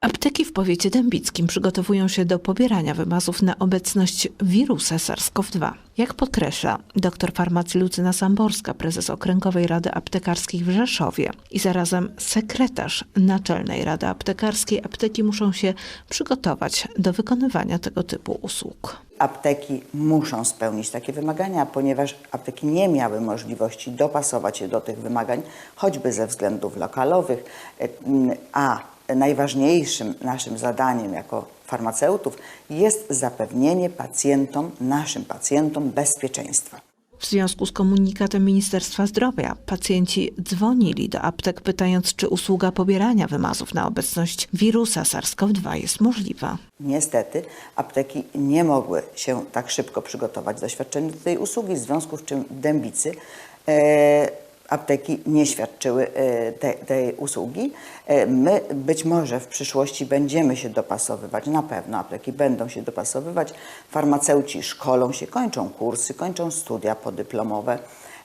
Apteki w powiecie dębickim przygotowują się do pobierania wymazów na obecność wirusa SARS-CoV-2. Jak podkreśla dr farmacji Lucyna Samborska, prezes Okręgowej Rady Aptekarskiej w Rzeszowie i zarazem sekretarz Naczelnej Rady Aptekarskiej, apteki muszą się przygotować do wykonywania tego typu usług. Apteki muszą spełnić takie wymagania, ponieważ apteki nie miały możliwości dopasować się do tych wymagań, choćby ze względów lokalowych, e, a najważniejszym naszym zadaniem jako farmaceutów jest zapewnienie pacjentom, naszym pacjentom bezpieczeństwa. W związku z komunikatem Ministerstwa Zdrowia pacjenci dzwonili do aptek pytając, czy usługa pobierania wymazów na obecność wirusa SARS-CoV-2 jest możliwa. Niestety apteki nie mogły się tak szybko przygotować do świadczenia tej usługi, w związku z czym dębicy e, apteki nie świadczyły e, te, tej usługi. E, my być może w przyszłości będziemy się dopasowywać, na pewno apteki będą się dopasowywać. Farmaceuci szkolą się, kończą kursy, kończą studia podyplomowe.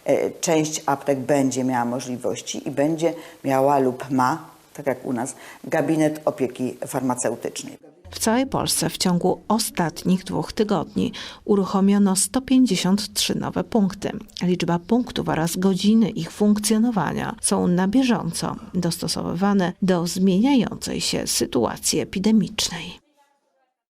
E, część aptek będzie miała możliwości i będzie miała lub ma, tak jak u nas, gabinet opieki farmaceutycznej. W całej Polsce w ciągu ostatnich dwóch tygodni uruchomiono 153 nowe punkty. Liczba punktów oraz godziny ich funkcjonowania są na bieżąco dostosowywane do zmieniającej się sytuacji epidemicznej.